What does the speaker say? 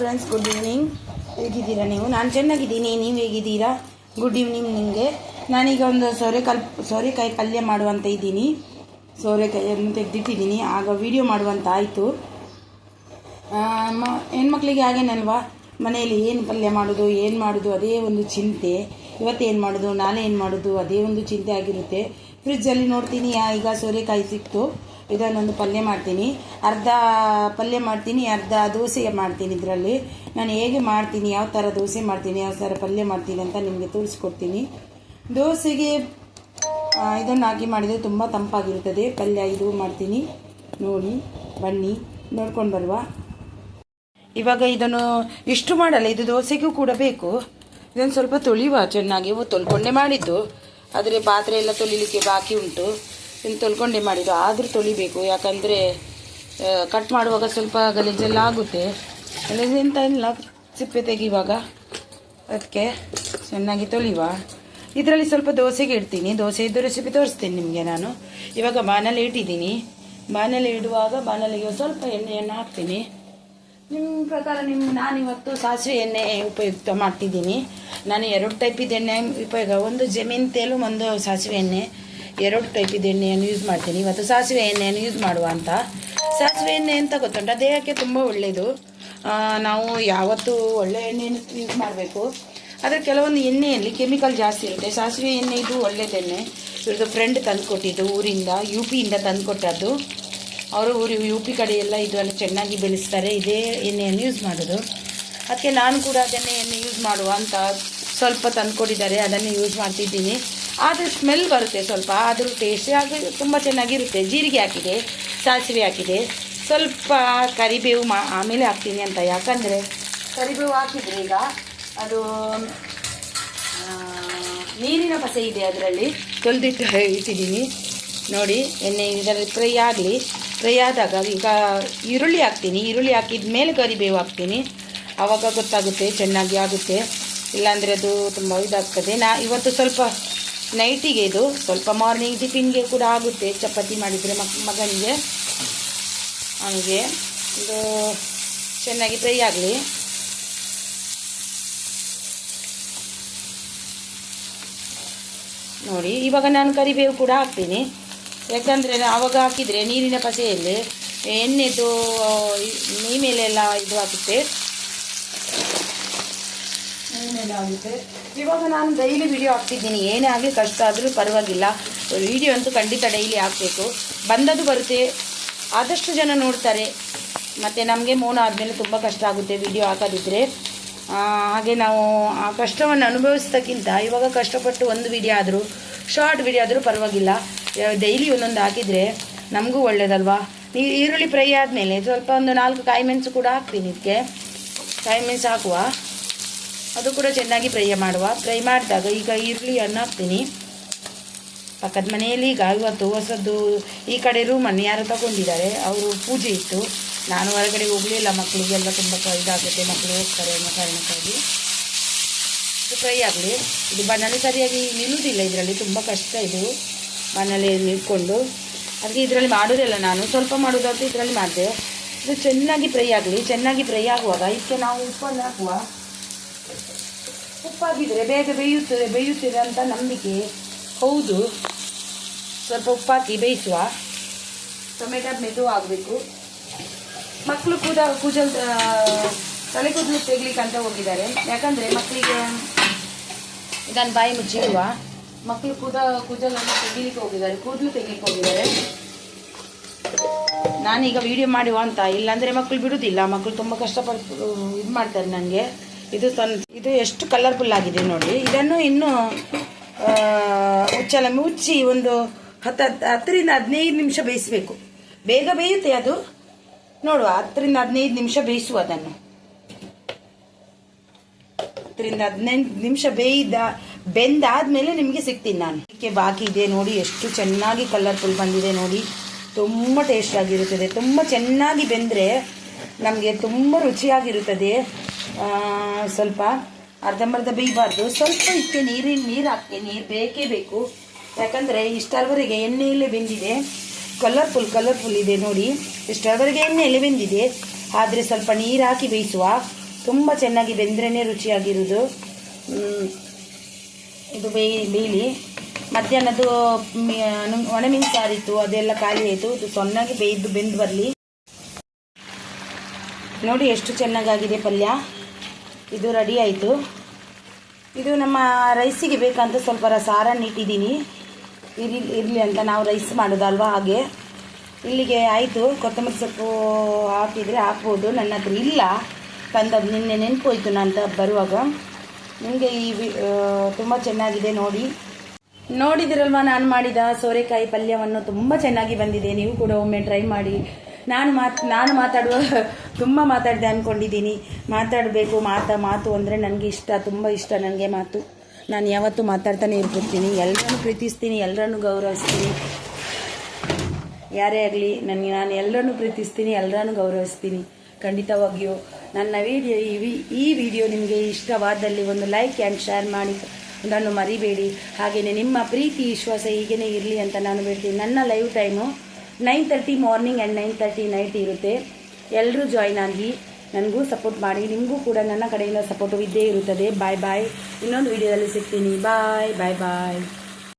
Friends good evening ಹೇಗಿದ್ದೀರಾ ನೀವು? ನಾನು ಚೆನ್ನಾಗಿದ್ದೀನಿ. ನೀವು ಹೇಗಿದ್ದೀರಾ? ಗುಡ್ ಈವ್ನಿಂಗ್ ನಿಮಗೆ. ನಾನೀಗ ಒಂದು ಸೋರೆಕಾಯಿ ಸೋರೆಕಾಯಿ ಪಲ್ಯ ಮಾಡುವಂತ ಇದ್ದೀನಿ. ಸೋರೆಕಾಯಿಯನ್ನು ತೆಗೆದಿಟ್ಟಿದ್ದೀನಿ. ಆಗ ವಿಡಿಯೋ ಮಾಡುವಂತ ಆಯಿತು. ಹೆಣ್ಮಕ್ಳಿಗೆ ಹಾಗೇನಲ್ವಾ? ಮನೆಯಲ್ಲಿ ಏನು ಪಲ್ಯ ಮಾಡೋದು, ಏನು ಮಾಡೋದು, ಅದೇ ಒಂದು ಚಿಂತೆ. ಇವತ್ತೇನು ಮಾಡೋದು, ನಾಳೆ ಏನು ಮಾಡೋದು, ಅದೇ ಒಂದು ಚಿಂತೆ ಆಗಿರುತ್ತೆ. ಫ್ರಿಜ್ಜಲ್ಲಿ ನೋಡ್ತೀನಿ. ಈಗ ಸೋರೆಕಾಯಿ ಸಿಕ್ತು. ಇದನ್ನೊಂದು ಪಲ್ಯ ಮಾಡ್ತೀನಿ. ಅರ್ಧ ಪಲ್ಯ ಮಾಡ್ತೀನಿ, ಅರ್ಧ ದೋಸೆ ಮಾಡ್ತೀನಿ ಇದರಲ್ಲಿ. ನಾನು ಹೇಗೆ ಮಾಡ್ತೀನಿ, ಯಾವ ಥರ ದೋಸೆ ಮಾಡ್ತೀನಿ, ಯಾವ ಥರ ಪಲ್ಯ ಮಾಡ್ತೀನಿ ಅಂತ ನಿಮಗೆ ತೋರಿಸ್ಕೊಡ್ತೀನಿ. ದೋಸೆಗೆ ಇದನ್ನು ಹಾಕಿ ಮಾಡಿದರೆ ತುಂಬ ತಂಪಾಗಿರುತ್ತದೆ. ಪಲ್ಯ ಇದು ಮಾಡ್ತೀನಿ. ನೋಡಿ, ಬನ್ನಿ, ನೋಡ್ಕೊಂಡು ಬರುವ. ಇವಾಗ ಇದನ್ನು ಇಷ್ಟು ಮಾಡಲ್ಲ, ಇದು ದೋಸೆಗೂ ಕೂಡ ಬೇಕು. ಇದನ್ನು ಸ್ವಲ್ಪ ತೊಳಿವ ಚೆನ್ನಾಗಿ ತೊಳ್ಕೊಂಡೆ ಮಾಡಿದ್ದು. ಆದರೆ ಪಾತ್ರೆ ಎಲ್ಲ ತೊಳಿಲಿಕ್ಕೆ ಬಾಕಿ ಉಂಟು. ಇದನ್ನು ತೊಳ್ಕೊಂಡೆ ಮಾಡಿದ್ದು. ಆದರೂ ತೊಳಿಬೇಕು. ಯಾಕಂದರೆ ಕಟ್ ಮಾಡುವಾಗ ಸ್ವಲ್ಪ ಗಲೀಜೆಲ್ಲ ಆಗುತ್ತೆ. ಗಲೀಜು ಎಂತ ಇಲ್ಲ. ಸಿಪ್ಪೆ ತೆಗಿವಾಗ ಅದಕ್ಕೆ ಚೆನ್ನಾಗಿ ತೊಳಿವ ಇದರಲ್ಲಿ ಸ್ವಲ್ಪ ದೋಸೆಗೆ ಇಡ್ತೀನಿ. ದೋಸೆ ಇದ್ದು ರೆಸಿಪಿ ತೋರಿಸ್ತೀನಿ ನಿಮಗೆ ನಾನು. ಇವಾಗ ಬಾಣಲೆ ಇಟ್ಟಿದ್ದೀನಿ. ಬಾಣಲೆ ಇಡುವಾಗ ಬಾಣಲೆಗೆ ಸ್ವಲ್ಪ ಎಣ್ಣೆಯನ್ನು ಹಾಕ್ತೀನಿ. ನಿಮ್ಮ ಪ್ರಕಾರ ನಿಮ್ಮ ನಾನಿವತ್ತು ಸಾಸಿವೆ ಎಣ್ಣೆ ಉಪಯುಕ್ತ ಮಾಡ್ತಿದ್ದೀನಿ. ನಾನು ಎರಡು ಟೈಪಿದ ಎಣ್ಣೆ ಉಪಯೋಗ. ಒಂದು ಜಮೀನ್ ತೇಲು, ಒಂದು ಸಾಸಿವೆ ಎಣ್ಣೆ. ಎರಡು ಟೈಪಿದ ಎಣ್ಣೆಯನ್ನು ಯೂಸ್ ಮಾಡ್ತೀನಿ. ಇವತ್ತು ಸಾಸಿವೆ ಎಣ್ಣೆಯನ್ನು ಯೂಸ್ ಮಾಡುವ ಅಂತ. ಸಾಸಿವೆ ಎಣ್ಣೆ ಅಂತ ಗೊತ್ತುಂಟ? ದೇಹಕ್ಕೆ ತುಂಬ ಒಳ್ಳೆಯದು ನಾವು ಯಾವತ್ತೂ ಒಳ್ಳೆ ಎಣ್ಣೆಯನ್ನು ಯೂಸ್ ಮಾಡಬೇಕು. ಆದರೆ ಕೆಲವೊಂದು ಎಣ್ಣೆಯಲ್ಲಿ ಕೆಮಿಕಲ್ ಜಾಸ್ತಿ ಇರುತ್ತೆ. ಸಾಸಿವೆ ಎಣ್ಣೆ ಇದು ಒಳ್ಳೆಯದೆಣ್ಣೆ ಇವ್ರದ್ದು ಫ್ರೆಂಡ್ ತಂದುಕೊಟ್ಟಿದ್ದು ಊರಿಂದ ಯು ಪಿಯಿಂದ ತಂದುಕೊಟ್ಟದ್ದು ಅವರು ಊರು ಯು ಪಿ ಕಡೆ ಎಲ್ಲ ಅಲ್ಲಿ ಚೆನ್ನಾಗಿ ಬೆಳೆಸ್ತಾರೆ. ಇದೇ ಎಣ್ಣೆಯನ್ನು ಯೂಸ್ ಮಾಡೋದು. ಅದಕ್ಕೆ ನಾನು ಕೂಡ ಅದನ್ನೇ ಎಣ್ಣೆ ಯೂಸ್ ಮಾಡುವ ಅಂತ ಸ್ವಲ್ಪ ತಂದುಕೊಟ್ಟಿದ್ದಾರೆ ಅದನ್ನೇ ಯೂಸ್ ಮಾಡ್ತಿದ್ದೀನಿ. ಆದರೆ ಸ್ಮೆಲ್ ಬರುತ್ತೆ ಸ್ವಲ್ಪ, ಆದರೂ ಟೇಸ್ಟ್ ಆಗಿ ತುಂಬ ಚೆನ್ನಾಗಿರುತ್ತೆ. ಜೀರಿಗೆ ಹಾಕಿದೆ, ಸಾಸಿವೆ ಹಾಕಿದೆ. ಸ್ವಲ್ಪ ಕರಿಬೇವು ಮಾ, ಆಮೇಲೆ ಹಾಕ್ತೀನಿ ಅಂತ, ಯಾಕಂದರೆ ಕರಿಬೇವು ಹಾಕಿದರೆ ಈಗ ಅದು ನೀರಿನ ಪಸೆ ಇದೆ ಅದರಲ್ಲಿ. ತೊಳೆದಿಟ್ಟು ಇಟ್ಟಿದ್ದೀನಿ. ನೋಡಿ, ಎಣ್ಣೆ ಇದರಲ್ಲಿ ಫ್ರೈ ಆಗಲಿ. ಫ್ರೈ ಆದಾಗ ಈಗ ಈರುಳ್ಳಿ ಹಾಕ್ತೀನಿ. ಈರುಳ್ಳಿ ಹಾಕಿದ ಮೇಲೆ ಕರಿಬೇವು ಹಾಕ್ತೀನಿ. ಆವಾಗ ಗೊತ್ತಾಗುತ್ತೆ, ಚೆನ್ನಾಗಿ ಆಗುತ್ತೆ. ಇಲ್ಲಾಂದರೆ ಅದು ತುಂಬ ಇದಾಗ್ತದೆ. ನಾ, ಇವತ್ತು ಸ್ವಲ್ಪ ನೈಟಿಗೆ ಇದು ಸ್ವಲ್ಪ ಮಾರ್ನಿಂಗ್ ಟಿಫಿನ್ಗೆ ಕೂಡ ಆಗುತ್ತೆ. ಚಪಾತಿ ಮಾಡಿದರೆ ಮಕ್, ಮಗನಿಗೆ. ಅವನಿಗೆ ಇದು ಚೆನ್ನಾಗಿ ಫ್ರೈ ಆಗಲಿ. ನೋಡಿ, ಇವಾಗ ನಾನು ಕರಿಬೇವು ಕೂಡ ಹಾಕ್ತೀನಿ. ಯಾಕಂದರೆ ಆವಾಗ ಹಾಕಿದರೆ ನೀರಿನ ಪಸೆಯಲ್ಲಿ ಎಣ್ಣೆದು ಮೀ ಮೇಲೆಲ್ಲ ಇದು ಆಗುತ್ತೆ ಆಗುತ್ತೆ. ಇವಾಗ ನಾನು ಡೈಲಿ ವಿಡಿಯೋ ಹಾಕ್ತಿದ್ದೀನಿ. ಏನೇ ಆಗಲಿ ಕಷ್ಟ ಆದರೂ ಪರವಾಗಿಲ್ಲ. ವಿಡಿಯೋ ಅಂತೂ ಖಂಡಿತ ಡೈಲಿ ಹಾಕಬೇಕು. ಬಂದದ್ದು ಬರುತ್ತೆ. ಆದಷ್ಟು ಜನ ನೋಡ್ತಾರೆ. ಮತ್ತು ನಮಗೆ ಮೌನ ಆದಮೇಲೆ ತುಂಬ ಕಷ್ಟ ಆಗುತ್ತೆ ವಿಡಿಯೋ ಹಾಕೋದಿದ್ರೆ. ಹಾಗೆ ನಾವು ಆ ಕಷ್ಟವನ್ನು ಅನುಭವಿಸ್ತಕ್ಕಿಂತ ಇವಾಗ ಕಷ್ಟಪಟ್ಟು ಒಂದು ವಿಡಿಯೋ ಆದರೂ ಶಾರ್ಟ್ ವಿಡಿಯೋ ಆದರೂ ಪರವಾಗಿಲ್ಲ. ಡೈಲಿ ಒಂದೊಂದು ಹಾಕಿದರೆ ನಮಗೂ ಒಳ್ಳೇದಲ್ವಾ? ಈ ಈರುಳ್ಳಿ ಫ್ರೈ ಆದಮೇಲೆ ಸ್ವಲ್ಪ ಒಂದು ನಾಲ್ಕು ಕಾಯಿ ಮೆಣಸು ಕೂಡ ಹಾಕ್ತೀನಿ ಇದಕ್ಕೆ. ಕಾಯಿ ಮೆಣಸು ಹಾಕುವ. ಅದು ಕೂಡ ಚೆನ್ನಾಗಿ ಫ್ರೈ ಮಾಡುವ. ಫ್ರೈ ಮಾಡಿದಾಗ ಈಗ ಈರುಳ್ಳಿಯನ್ನು ಹಾಕ್ತೀನಿ. ಪಕ್ಕದ ಮನೆಯಲ್ಲಿ ಈಗ ಇವತ್ತು ಹೊಸದ್ದು ಈ ಕಡೆ ರೂಮನ್ನು ಯಾರು ತಗೊಂಡಿದ್ದಾರೆ. ಅವರು ಪೂಜೆ ಇತ್ತು. ನಾನು ಹೊರಗಡೆ ಹೋಗಲಿಲ್ಲ. ಮಕ್ಕಳಿಗೆಲ್ಲ ತುಂಬ ಇದಾಗುತ್ತೆ. ಮಕ್ಕಳು ಹೋಗ್ತಾರೆ ಅನ್ನೋ ಕಾರಣಕ್ಕಾಗಿ. ಇದು ಫ್ರೈ ಆಗಲಿ. ಇದು ಬಣ್ಣಲೆ ಸರಿಯಾಗಿ ನಿಲ್ಲುವುದಿಲ್ಲ. ಇದರಲ್ಲಿ ತುಂಬ ಕಷ್ಟ ಇದು. ಬಣ್ಣಲೆ ನಿಲ್ಕೊಂಡು ಅದಕ್ಕೆ ಇದರಲ್ಲಿ ಮಾಡೋದಿಲ್ಲ ನಾನು. ಸ್ವಲ್ಪ ಮಾಡೋದಾದ್ರೆ ಇದರಲ್ಲಿ ಮಾಡಿದೆ. ಇದು ಚೆನ್ನಾಗಿ ಫ್ರೈ ಆಗಲಿ. ಚೆನ್ನಾಗಿ ಫ್ರೈ ಆಗುವಾಗ ಇದಕ್ಕೆ ನಾವು ಉಪ್ಪನ್ನು ಹಾಕುವ. ಉಪ್ಪಾಗಿದ್ರೆ ಬೇಗ ಬೇಯುತ್ತದೆ ಬೇಯುತ್ತದೆ ಅಂತ ನಂಬಿಕೆ. ಹೌದು. ಸ್ವಲ್ಪ ಉಪ್ಪಾಕಿ ಬೇಯಿಸುವ. ಟೊಮೆಟೊ ಮೆದು ಆಗಬೇಕು. ಮಕ್ಕಳು ಕೂಡ ಕೂಜಲ್ ತಲೆ ಕೂದಲು ತೆಗ್ಲಿಕ್ಕೆ ಅಂತ ಹೋಗಿದ್ದಾರೆ. ಯಾಕಂದರೆ ಮಕ್ಕಳಿಗೆ ಇದನ್ನು ಬಾಯಿ ಮುಚ್ಚಿರುವ ಮಕ್ಕಳು ಕೂದ ಕೂಜಲನ್ನು ತೆಗಿಲಿಕ್ಕೆ ಹೋಗಿದ್ದಾರೆ, ಕೂದಲು ತೆಗಿಲಿಕ್ಕೆ ಹೋಗಿದ್ದಾರೆ. ನಾನೀಗ ವಿಡಿಯೋ ಮಾಡುವ ಅಂತ. ಇಲ್ಲಾಂದರೆ ಮಕ್ಕಳು ಬಿಡುವುದಿಲ್ಲ ಮಕ್ಕಳು ತುಂಬ ಕಷ್ಟಪಟ್ಟು, ಇದು ಮಾಡ್ತಾರೆ ನನಗೆ ಇದು ತನ್ ಇದು ಎಷ್ಟು ಕಲರ್ಫುಲ್ ಆಗಿದೆ ನೋಡಿ. ಇದನ್ನು ಇನ್ನೂ ಉಚ್ಚಲ ಮುಚ್ಚಿ ಒಂದು ಹತ್ತು ಹತ್ತು- ಹತ್ತರಿಂದ ಹದಿನೈದು ನಿಮಿಷ ಬೇಯಿಸಬೇಕು. ಬೇಗ ಬೇಯುತ್ತೆ ಅದು. ನೋಡುವ, ಹತ್ತರಿಂದ ಹದಿನೈದು ನಿಮಿಷ ಬೇಯಿಸುವ ಅದನ್ನು. ಹತ್ತರಿಂದ ಹದಿನೈದು ನಿಮಿಷ ಬೇಯ್ದ, ಬೆಂದಾದ್ಮೇಲೆ ನಿಮಗೆ ಸಿಗ್ತೀನಿ ನಾನು. ಇದಕ್ಕೆ ಬಾಕಿ ಇದೆ ನೋಡಿ, ಎಷ್ಟು ಚೆನ್ನಾಗಿ ಕಲರ್ಫುಲ್ ಬಂದಿದೆ ನೋಡಿ. ತುಂಬ ಟೇಸ್ಟ್ ಆಗಿರುತ್ತದೆ. ತುಂಬ ಚೆನ್ನಾಗಿ ಬೆಂದರೆ ನಮಗೆ ತುಂಬ ರುಚಿಯಾಗಿರುತ್ತದೆ. ಸ್ವಲ್ಪ ಅರ್ಧಂಬರ್ಧ ಬೇಯಬಾರ್ದು. ಸ್ವಲ್ಪ ಇದಕ್ಕೆ ನೀರಿನ, ನೀರು ಹಾಕ್ತೀನಿ ನೀರು ಬೇಕೇ ಬೇಕು. ಯಾಕಂದರೆ ಇಷ್ಟರವರೆಗೆ ಎಣ್ಣೆಯಲ್ಲೇ ಬೆಂದಿದೆ. ಕಲರ್ಫುಲ್ ಕಲರ್ಫುಲ್ ಇದೆ ನೋಡಿ. ಇಷ್ಟರವರೆಗೆ ಎಣ್ಣೆಯಲ್ಲೇ ಬೆಂದಿದೆ. ಆದರೆ ಸ್ವಲ್ಪ ನೀರು ಹಾಕಿ ಬೇಯಿಸುವ. ತುಂಬ ಚೆನ್ನಾಗಿ ಬೆಂದ್ರೇ ರುಚಿಯಾಗಿರೋದು ಇದು ಬೇಯಿ, ಬೇಯಲಿ. ಮಧ್ಯಾಹ್ನದ್ದು ಒಣಮೀನು ಸಾರಿತ್ತು, ಅದೆಲ್ಲ ಖಾಲಿ ಆಯಿತು. ಇದು ಸೊನ್ನಾಗಿ ಬೇಯ್ದು, ಬೆಂದು ಬರಲಿ. ನೋಡಿ ಎಷ್ಟು ಚೆನ್ನಾಗಾಗಿದೆ ಪಲ್ಯ. ಇದು ರೆಡಿ ಆಯಿತು. ಇದು ನಮ್ಮ ರೈಸಿಗೆ ಬೇಕಂತ ಸ್ವಲ್ಪ ಸಾರನ್ನು ಇಟ್ಟಿದ್ದೀನಿ ಇರಲಿ ಇರಲಿ ಅಂತ ನಾವು ರೈಸ್ ಮಾಡೋದಲ್ವಾ ಹಾಗೆ. ಇಲ್ಲಿಗೆ ಆಯಿತು. ಕೊತ್ತಂಬರಿ ಸೊಪ್ಪು ಹಾಕಿದರೆ ಹಾಕ್ಬೋದು. ನನ್ನ ಹತ್ರ ಇಲ್ಲ. ತಂದದ್ದು ನಿನ್ನೆ ನೆನಪೋಯ್ತು ನಾನು ಬರುವಾಗ. ನಿಮಗೆ ಈ ತುಂಬ ಚೆನ್ನಾಗಿದೆ ನೋಡಿ. ನೋಡಿದಿರಲ್ವ ನಾನು ಮಾಡಿದ ಸೋರೆಕಾಯಿ ಪಲ್ಯವನ್ನು? ತುಂಬ ಚೆನ್ನಾಗಿ ಬಂದಿದೆ. ನೀವು ಕೂಡ ಒಮ್ಮೆ ಟ್ರೈ ಮಾಡಿ. ನಾನು ಮಾತು, ನಾನು ಮಾತಾಡುವ, ತುಂಬ ಮಾತಾಡಿದೆ ಅಂದ್ಕೊಂಡಿದ್ದೀನಿ ಮಾತಾಡಬೇಕು, ಮಾತಾ, ಮಾತು ಅಂದರೆ ನನಗೆ ಇಷ್ಟ, ತುಂಬ ಇಷ್ಟ ನನಗೆ ಮಾತು. ನಾನು ಯಾವತ್ತೂ ಮಾತಾಡ್ತಾನೆ ಇರ್ಬಿಡ್ತೀನಿ ಎಲ್ಲರನ್ನು ಪ್ರೀತಿಸ್ತೀನಿ ಎಲ್ಲರನ್ನು ಗೌರವಿಸ್ತೀನಿ. ಯಾರೇ ಆಗಲಿ ನನಗೆ ನಾನು ಎಲ್ಲರನ್ನು ಪ್ರೀತಿಸ್ತೀನಿ ಎಲ್ಲರನ್ನು ಗೌರವಿಸ್ತೀನಿ. ಖಂಡಿತವಾಗಿಯೂ ನನ್ನ ವಿಡಿಯೋ, ಈ ವಿಡಿಯೋ ನಿಮಗೆ ಇಷ್ಟವಾದಲ್ಲಿ ಒಂದು ಲೈಕ್ ಆ್ಯಂಡ್ ಶೇರ್ ಮಾಡಿ. ಅದನ್ನು ಮರಿಬೇಡಿ. ಹಾಗೆಯೇ ನಿಮ್ಮ ಪ್ರೀತಿ, ವಿಶ್ವಾಸ ಹೀಗೇ ಇರಲಿ ಅಂತ ನಾನು ಹೇಳ್ತೀನಿ. ನನ್ನ live time nine thirty morning and nine thirty night ಇರುತ್ತೆ. ಎಲ್ಲರೂ ಜಾಯ್ನ್ ಆಗಿ ನನಗೂ ಸಪೋರ್ಟ್ ಮಾಡಿ, ನಿಮಗೂ ಕೂಡ ನನ್ನ ಕಡೆಯಿಂದ ಸಪೋರ್ಟು ಇದ್ದೇ ಇರುತ್ತದೆ. ಬಾಯ್ ಬಾಯ್ ಇನ್ನೊಂದು ವಿಡಿಯೋದಲ್ಲಿ ಸಿಗ್ತೀನಿ. ಬಾಯ್ ಬಾಯ್ ಬಾಯ್